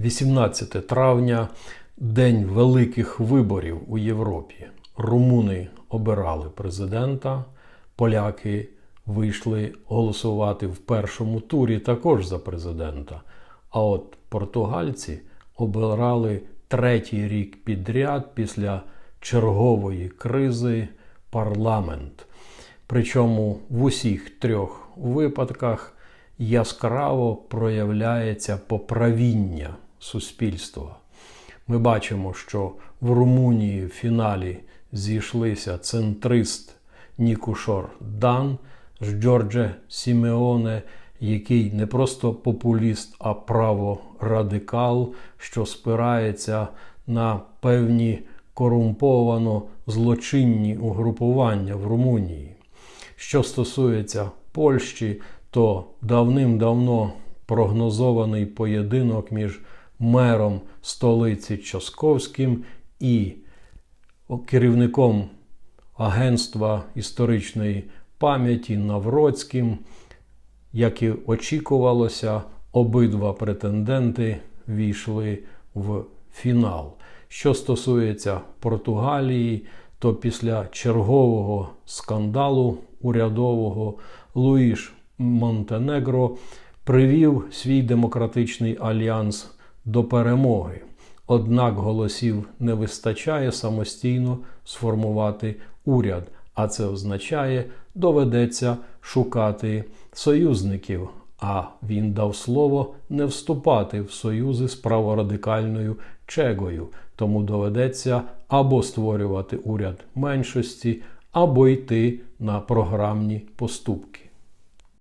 18 травня день великих виборів у Європі. Румуни обирали президента, поляки вийшли голосувати в першому турі також за президента. А от португальці обирали третій рік підряд після чергової кризи парламент. Причому в усіх трьох випадках яскраво проявляється поправіння суспільства. Ми бачимо, що в Румунії в фіналі зійшлися центрист Нікушор Дан з Джордже Сімеоне, який не просто популіст, а праворадикал, що спирається на певні корумповано злочинні угрупування в Румунії. Що стосується Польщі, то давним-давно прогнозований поєдинок між мером столиці Часковським і керівником Агентства історичної пам'яті Навроцьким, як і очікувалося, обидва претенденти війшли в фінал. Що стосується Португалії, то після чергового скандалу урядового Луїш Монтенегро привів свій демократичний альянс до перемоги. Однак голосів не вистачає самостійно сформувати уряд, а це означає, доведеться шукати союзників. А він дав слово не вступати в союзи з праворадикальною чегою, тому доведеться або створювати уряд меншості, або йти на програмні поступки.